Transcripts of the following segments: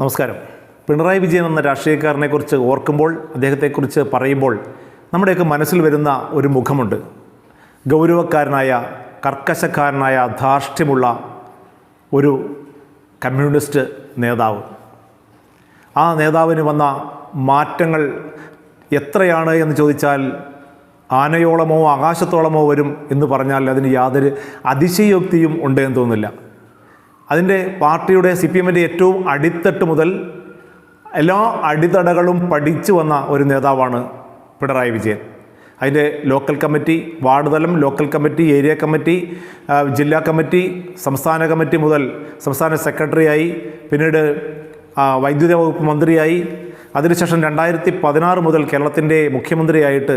നമസ്കാരം. പിണറായി വിജയൻ എന്ന രാഷ്ട്രീയക്കാരനെക്കുറിച്ച് ഓർക്കുമ്പോൾ അദ്ദേഹത്തെക്കുറിച്ച് പറയുമ്പോൾ നമ്മുടെയൊക്കെ മനസ്സിൽ വരുന്ന ഒരു മുഖമുണ്ട്. ഗൗരവക്കാരനായ കർക്കശക്കാരനായ ധാർഷ്ട്യമുള്ള ഒരു കമ്മ്യൂണിസ്റ്റ് നേതാവ്. ആ നേതാവിന് വന്ന മാറ്റങ്ങൾ എത്രയാണ് എന്ന് ചോദിച്ചാൽ ആനയോളമോ ആകാശത്തോളമോ വരും എന്ന് പറഞ്ഞാൽ അതിന് യാതൊരു അതിശയോക്തിയും ഉണ്ട് എന്ന് തോന്നുന്നില്ല. അതിന്റെ പാർട്ടിയുടെ സി പി എമ്മിന്റെ ഏറ്റവും അടിത്തട്ട് മുതൽ എല്ലാ അടിത്തടകളും പഠിച്ചു വന്ന ഒരു നേതാവാണ് പിണറായി വിജയൻ. അതിന്റെ ലോക്കൽ കമ്മിറ്റി വാർഡ് തലം ലോക്കൽ കമ്മിറ്റി ഏരിയ കമ്മിറ്റി ജില്ലാ കമ്മിറ്റി സംസ്ഥാന കമ്മിറ്റി മുതൽ സംസ്ഥാന സെക്രട്ടറിയായി പിന്നീട് വൈദ്യുതി വകുപ്പ് മന്ത്രിയായി. അതിനുശേഷം രണ്ടായിരത്തി പതിനാറ് മുതൽ കേരളത്തിന്റെ മുഖ്യമന്ത്രിയായിട്ട്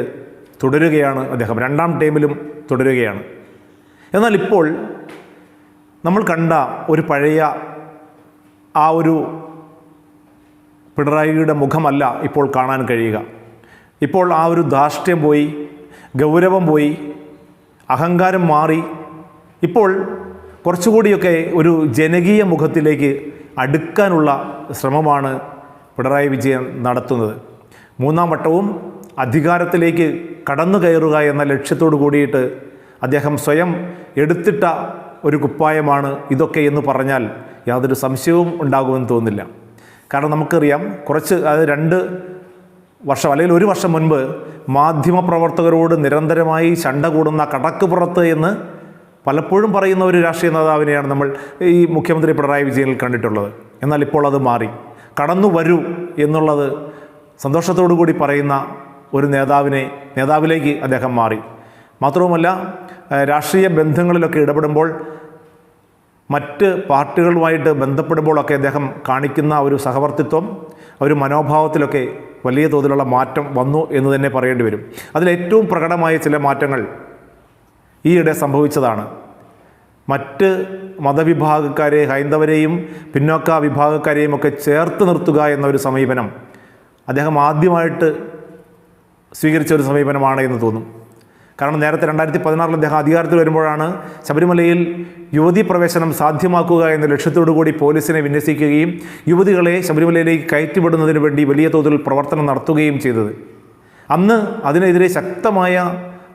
തുടരുകയാണ് അദ്ദേഹം. രണ്ടാം ടൈമിലും തുടരുകയാണ്. എന്നാൽ ഇപ്പോൾ നമ്മൾ കണ്ട ഒരു പഴയ ആ ഒരു പിണറായിയുടെ മുഖമല്ല ഇപ്പോൾ കാണാൻ കഴിയുക. ഇപ്പോൾ ആ ഒരു ധാർഷ്ട്യം പോയി ഗൗരവം പോയി അഹങ്കാരം മാറി. ഇപ്പോൾ കുറച്ചുകൂടിയൊക്കെ ഒരു ജനകീയ മുഖത്തിലേക്ക് അടുക്കാനുള്ള ശ്രമമാണ് പിണറായി വിജയൻ നടത്തുന്നത്. മൂന്നാം വട്ടവും അധികാരത്തിലേക്ക് കടന്നു കയറുക എന്ന ലക്ഷ്യത്തോടു കൂടിയിട്ട് അദ്ദേഹം സ്വയം എടുത്തിട്ട ഒരു കുപ്പായമാണ് ഇതൊക്കെ എന്ന് പറഞ്ഞാൽ യാതൊരു സംശയവും ഉണ്ടാകുമെന്ന് തോന്നുന്നില്ല. കാരണം നമുക്കറിയാം കുറച്ച് അത് രണ്ട് വർഷം അല്ലെങ്കിൽ ഒരു വർഷം മുൻപ് മാധ്യമപ്രവർത്തകരോട് നിരന്തരമായി ചണ്ട കൂടുന്ന കടക്കുപുറത്ത് എന്ന് പലപ്പോഴും പറയുന്ന ഒരു രാഷ്ട്രീയ നേതാവിനെയാണ് നമ്മൾ ഈ മുഖ്യമന്ത്രി പിണറായി വിജയനിൽ കണ്ടിട്ടുള്ളത്. എന്നാൽ ഇപ്പോൾ അത് മാറി. കടന്നു വരൂ എന്നുള്ളത് സന്തോഷത്തോടു കൂടി പറയുന്ന ഒരു നേതാവിനെ നേതാവിലേക്ക് അദ്ദേഹം മാറി. മാത്രവുമല്ല രാഷ്ട്രീയ ബന്ധങ്ങളിലൊക്കെ ഇടപെടുമ്പോൾ മറ്റ് പാർട്ടികളുമായിട്ട് ബന്ധപ്പെടുമ്പോഴൊക്കെ അദ്ദേഹം കാണിക്കുന്ന ഒരു സഹവർത്തിത്വം ഒരു മനോഭാവത്തിലൊക്കെ വലിയ തോതിലുള്ള മാറ്റം വന്നു എന്ന് തന്നെ പറയേണ്ടി വരും. അതിലേറ്റവും പ്രകടമായ ചില മാറ്റങ്ങൾ ഈയിടെ സംഭവിച്ചതാണ്. മറ്റ് മതവിഭാഗക്കാരെ ഹൈന്ദവരെയും പിന്നോക്ക വിഭാഗക്കാരെയും ഒക്കെ ചേർത്ത് നിർത്തുക എന്നൊരു സമീപനം അദ്ദേഹം ആദ്യമായിട്ട് സ്വീകരിച്ച ഒരു സമീപനമാണ് എന്ന് തോന്നും. കാരണം നേരത്തെ രണ്ടായിരത്തി പതിനാറിൽ അദ്ദേഹം അധികാരത്തിൽ വരുമ്പോഴാണ് ശബരിമലയിൽ യുവതി പ്രവേശനം സാധ്യമാക്കുക എന്ന ലക്ഷ്യത്തോടു കൂടി പോലീസിനെ വിന്യസിക്കുകയും യുവതികളെ ശബരിമലയിലേക്ക് കയറ്റിവിടുന്നതിന് വേണ്ടി വലിയ തോതിൽ പ്രവർത്തനം നടത്തുകയും ചെയ്തത്. അന്ന് അതിനെതിരെ ശക്തമായ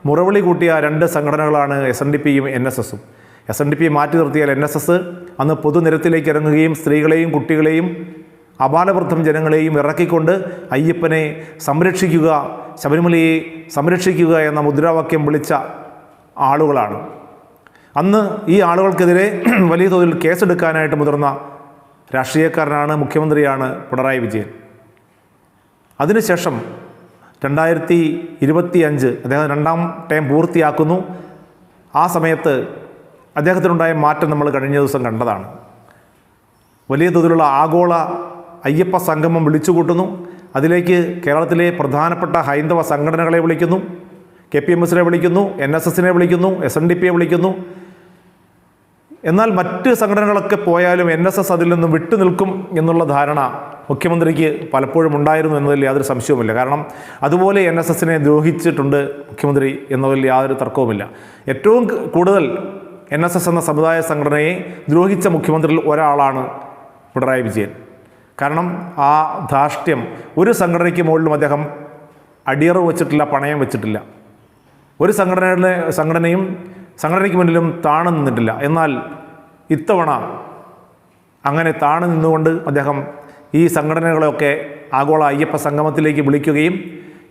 മുറവിളി കൂട്ടിയ രണ്ട് സംഘടനകളാണ് എസ് എൻ ഡി പിയും എൻ എസ് എസും. എസ് എൻ ഡി പി മാറ്റി നിർത്തിയാൽ എൻ എസ് എസ് അന്ന് പൊതുനിരത്തിലേക്ക് ഇറങ്ങുകയും സ്ത്രീകളെയും കുട്ടികളെയും അപാലവൃദ്ധം ജനങ്ങളെയും ഇറക്കിക്കൊണ്ട് അയ്യപ്പനെ സംരക്ഷിക്കുക ശബരിമലയെ സംരക്ഷിക്കുക എന്ന മുദ്രാവാക്യം വിളിച്ച ആളുകളാണ്. അന്ന് ഈ ആളുകൾക്കെതിരെ വലിയ തോതിൽ കേസെടുക്കാനായിട്ട് മുതിർന്ന രാഷ്ട്രീയക്കാരനാണ് മുഖ്യമന്ത്രിയാണ് പിണറായി വിജയൻ. അതിനുശേഷം രണ്ടായിരത്തി ഇരുപത്തി അഞ്ച് അദ്ദേഹം രണ്ടാം ടൈം പൂർത്തിയാക്കുന്നു. ആ സമയത്ത് അദ്ദേഹത്തിനുണ്ടായ മാറ്റം നമ്മൾ കഴിഞ്ഞ ദിവസം കണ്ടതാണ്. വലിയ തോതിലുള്ള ആഗോള അയ്യപ്പ സംഗമം വിളിച്ചുകൂട്ടുന്നു. അതിലേക്ക് കേരളത്തിലെ പ്രധാനപ്പെട്ട ഹൈന്ദവ സംഘടനകളെ വിളിക്കുന്നു. കെ പി എം എസിനെ വിളിക്കുന്നു എൻ എസ് എസിനെ വിളിക്കുന്നു എസ് എൻ ഡി പിയെ വിളിക്കുന്നു. എന്നാൽ മറ്റ് സംഘടനകളൊക്കെ പോയാലും എൻ എസ് എസ് അതിൽ നിന്നും വിട്ടു നിൽക്കും എന്നുള്ള ധാരണ മുഖ്യമന്ത്രിക്ക് പലപ്പോഴും ഉണ്ടായിരുന്നു എന്നതിൽ യാതൊരു സംശയവുമില്ല. കാരണം അതുപോലെ എൻ എസ് എസിനെ ദ്രോഹിച്ചിട്ടുണ്ട് മുഖ്യമന്ത്രി എന്നതിൽ യാതൊരു തർക്കവുമില്ല. ഏറ്റവും കൂടുതൽ എൻ എസ് എസ് എന്ന സമുദായ സംഘടനയെ ദ്രോഹിച്ച മുഖ്യമന്ത്രിയിൽ ഒരാളാണ് പിണറായി വിജയൻ. കാരണം ആ ധാർഷ്ട്യം ഒരു സംഘടനയ്ക്ക് മുകളിലും അദ്ദേഹം അടിയറ വെച്ചിട്ടില്ല പണയം വെച്ചിട്ടില്ല. ഒരു സംഘടനയുടെ സംഘടനയും സംഘടനയ്ക്ക് മുന്നിലും താണു നിന്നിട്ടില്ല. എന്നാൽ ഇത്തവണ അങ്ങനെ താണു നിന്നുകൊണ്ട് അദ്ദേഹം ഈ സംഘടനകളെയൊക്കെ ആഗോള അയ്യപ്പ സംഗമത്തിലേക്ക് വിളിക്കുകയും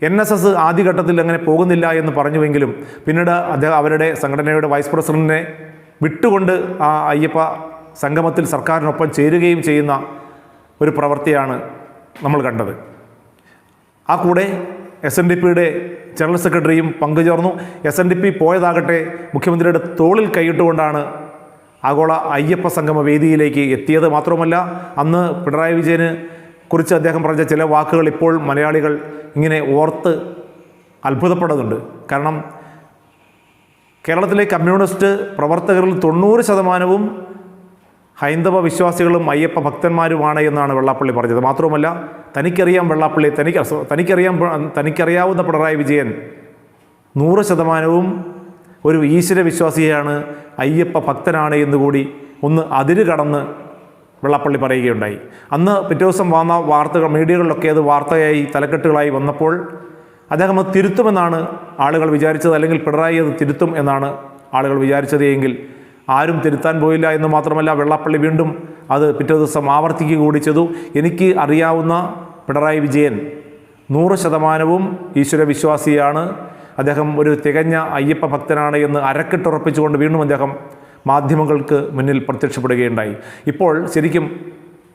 എൻ എസ് എസ് ആദ്യഘട്ടത്തിൽ അങ്ങനെ പോകുന്നില്ല എന്ന് പറഞ്ഞുവെങ്കിലും പിന്നീട് അദ്ദേഹം അവരുടെ സംഘടനയുടെ വൈസ് പ്രസിഡന്റിനെ വിട്ടുകൊണ്ട് ആ അയ്യപ്പ സംഗമത്തിൽ സർക്കാരിനൊപ്പം ചേരുകയും ചെയ്യുന്ന ഒരു പ്രവൃത്തിയാണ് നമ്മൾ കണ്ടത്. ആ കൂടെ എസ് എൻ ഡി പിയുടെ ജനറൽ സെക്രട്ടറിയും പങ്കുചേർന്നു. എസ് എൻ ഡി പി പോയതാകട്ടെ മുഖ്യമന്ത്രിയുടെ തോളിൽ കൈയിട്ടുകൊണ്ടാണ് ആഗോള അയ്യപ്പ സംഗമ വേദിയിലേക്ക് എത്തിയത്. മാത്രമല്ല അന്ന് പിണറായി വിജയന് കുറിച്ച് അദ്ദേഹം പറഞ്ഞ ചില വാക്കുകൾ ഇപ്പോൾ മലയാളികൾ ഇങ്ങനെ ഓർത്ത് അത്ഭുതപ്പെടുന്നുണ്ട്. കാരണം കേരളത്തിലെ കമ്മ്യൂണിസ്റ്റ് പ്രവർത്തകരിൽ തൊണ്ണൂറ് ശതമാനവും ഹൈന്ദവ വിശ്വാസികളും അയ്യപ്പ ഭക്തന്മാരുമാണ് എന്നാണ് വെള്ളാപ്പള്ളി പറഞ്ഞത്. മാത്രവുമല്ല തനിക്കറിയാം വെള്ളാപ്പള്ളി തനിക്ക് തനിക്കറിയാം തനിക്കറിയാവുന്ന പിണറായി വിജയൻ നൂറ് ശതമാനവും ഒരു ഈശ്വര വിശ്വാസിയാണ് അയ്യപ്പ ഭക്തനാണ് എന്നുകൂടി ഒന്ന് അതിര് കടന്ന് വെള്ളാപ്പള്ളി പറയുകയുണ്ടായി. അന്ന് പിറ്റേ ദിവസം വന്ന വാർത്തകൾ മീഡിയകളിലൊക്കെ അത് വാർത്തയായി തലക്കെട്ടുകളായി വന്നപ്പോൾ അദ്ദേഹം അത് തിരുത്തുമെന്നാണ് ആളുകൾ വിചാരിച്ചത്. അല്ലെങ്കിൽ പിണറായി അത് തിരുത്തും എന്നാണ് ആളുകൾ വിചാരിച്ചത് എങ്കിൽ ആരും തിരുത്താൻ പോയില്ല എന്ന് മാത്രമല്ല വെള്ളാപ്പള്ളി വീണ്ടും അത് പിറ്റേ ദിവസം ആവർത്തിക്കുക കൂടി ചെയ്തു. എനിക്ക് അറിയാവുന്ന പിണറായി വിജയൻ നൂറ് ശതമാനവും ഈശ്വര വിശ്വാസിയാണ്. അദ്ദേഹം ഒരു തികഞ്ഞ അയ്യപ്പ ഭക്തനാണ് എന്ന് അരക്കെട്ടുറപ്പിച്ചുകൊണ്ട് വീണ്ടും അദ്ദേഹം മാധ്യമങ്ങൾക്ക് മുന്നിൽ പ്രത്യക്ഷപ്പെടുകയുണ്ടായി. ഇപ്പോൾ ശരിക്കും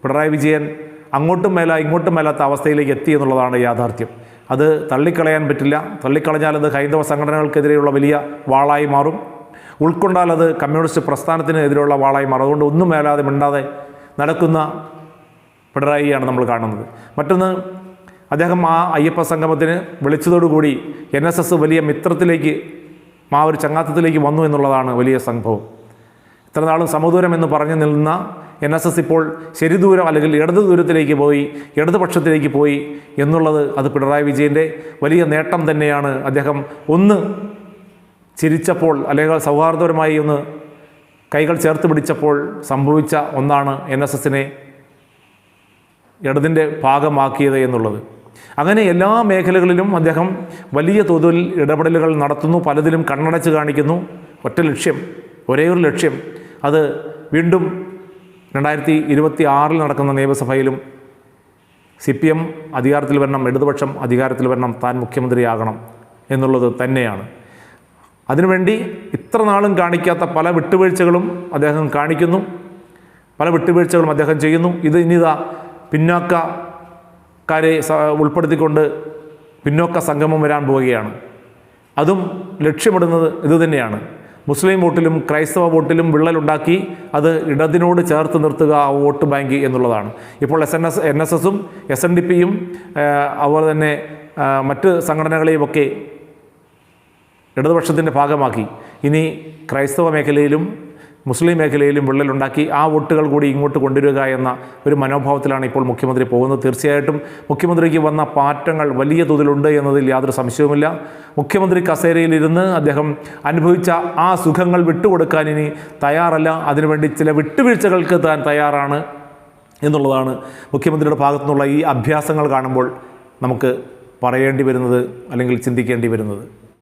പിണറായി വിജയൻ അങ്ങോട്ടും മേല ഇങ്ങോട്ടും മേലാത്ത അവസ്ഥയിലേക്ക് എത്തി എന്നുള്ളതാണ് യാഥാർത്ഥ്യം. അത് തള്ളിക്കളയാൻ പറ്റില്ല. തള്ളിക്കളഞ്ഞാൽ അത് ഹൈന്ദവ സംഘടനകൾക്കെതിരെയുള്ള വലിയ വാളായി മാറും. ഉൾക്കൊണ്ടാൽ അത് കമ്മ്യൂണിസ്റ്റ് പ്രസ്ഥാനത്തിനെതിരെയുള്ള വാളായി മാറും. അതുകൊണ്ട് ഒന്നും മേലാതെ മിണ്ടാതെ നടക്കുന്ന പിണറായിയാണ് നമ്മൾ കാണുന്നത്. മറ്റൊന്ന് അദ്ദേഹം ആ അയ്യപ്പ സംഗമത്തിന് വിളിച്ചതോടുകൂടി എൻ എസ് എസ് വലിയ മിത്രത്തിലേക്ക് ആ ഒരു ചങ്ങാത്തത്തിലേക്ക് വന്നു എന്നുള്ളതാണ് വലിയ സംഭവം. ഇത്ര നാളും സമദൂരം എന്ന് പറഞ്ഞു നിന്ന എൻ എസ് എസ് ഇപ്പോൾ ശരിദൂരം അല്ലെങ്കിൽ ഇടതു ദൂരത്തിലേക്ക് പോയി ഇടതുപക്ഷത്തിലേക്ക് പോയി എന്നുള്ളത് അത് പിണറായി വിജയന്റെ വലിയ നേട്ടം തന്നെയാണ്. അദ്ദേഹം ഒന്ന് ചിരിച്ചപ്പോൾ അല്ലെങ്കിൽ സൗഹാർദ്ദപരമായി ഒന്ന് കൈകൾ ചേർത്ത് പിടിച്ചപ്പോൾ സംഭവിച്ച ഒന്നാണ് എൻ എസ് എസിനെ ഇടതിന്റെ ഭാഗമാക്കിയത് എന്നുള്ളത്. അങ്ങനെ എല്ലാ മേഖലകളിലും അദ്ദേഹം വലിയ തോതിൽ ഇടപെടലുകൾ നടത്തുന്നു പലതിലും കണ്ണടച്ച് കാണിക്കുന്നു. ഒറ്റ ലക്ഷ്യം ഒരേ ഒരു ലക്ഷ്യം അത് വീണ്ടും രണ്ടായിരത്തി ഇരുപത്തി ആറിൽ നടക്കുന്ന നിയമസഭയിലും സി പി എം അധികാരത്തിൽ വരണം ഇടതുപക്ഷം അധികാരത്തിൽ വരണം താൻ മുഖ്യമന്ത്രിയാകണം എന്നുള്ളത് തന്നെയാണ്. അതിനുവേണ്ടി ഇത്ര നാളും കാണിക്കാത്ത പല വിട്ടുവീഴ്ചകളും അദ്ദേഹം കാണിക്കുന്നു. പല വിട്ടുവീഴ്ചകളും അദ്ദേഹം ചെയ്യുന്നു. ഇത് ഇനിതാ പിന്നോക്കക്കാരെ ഉൾപ്പെടുത്തിക്കൊണ്ട് പിന്നോക്ക സംഗമം വരാൻ പോവുകയാണ്. അതും ലക്ഷ്യമിടുന്നത് ഇതുതന്നെയാണ് മുസ്ലിം വോട്ടിലും ക്രൈസ്തവ വോട്ടിലും വിള്ളലുണ്ടാക്കി അത് ഇടതിനോട് ചേർത്ത് നിർത്തുക ആ വോട്ട് ബാങ്ക് എന്നുള്ളതാണ്. ഇപ്പോൾ S N S N S എസും എസ് എൻ ഡി പിയും അതുപോലെ തന്നെ മറ്റ് സംഘടനകളെയുമൊക്കെ ഇടതുപക്ഷത്തിന്റെ ഭാഗമാക്കി. ഇനി ക്രൈസ്തവ മേഖലയിലും മുസ്ലിം മേഖലയിലും വിള്ളലുണ്ടാക്കി ആ വോട്ടുകൾ കൂടി ഇങ്ങോട്ട് കൊണ്ടുവരിക എന്ന ഒരു മനോഭാവത്തിലാണ് ഇപ്പോൾ മുഖ്യമന്ത്രി പോകുന്നത്. തീർച്ചയായിട്ടും മുഖ്യമന്ത്രിക്ക് വന്ന പാറ്റങ്ങൾ വലിയ തോതിലുണ്ട് എന്നതിൽ യാതൊരു സംശയവുമില്ല. മുഖ്യമന്ത്രി കസേരയിലിരുന്ന് അദ്ദേഹം അനുഭവിച്ച ആ സുഖങ്ങൾ വിട്ടുകൊടുക്കാൻ ഇനി തയ്യാറല്ല. അതിനുവേണ്ടി ചില വിട്ടുവീഴ്ചകൾക്ക് താൻ തയ്യാറാണ് എന്നുള്ളതാണ് മുഖ്യമന്ത്രിയുടെ ഭാഗത്തു നിന്നുള്ള ഈ അഭ്യാസങ്ങൾ കാണുമ്പോൾ നമുക്ക് പറയേണ്ടി വരുന്നത് അല്ലെങ്കിൽ ചിന്തിക്കേണ്ടി വരുന്നത്.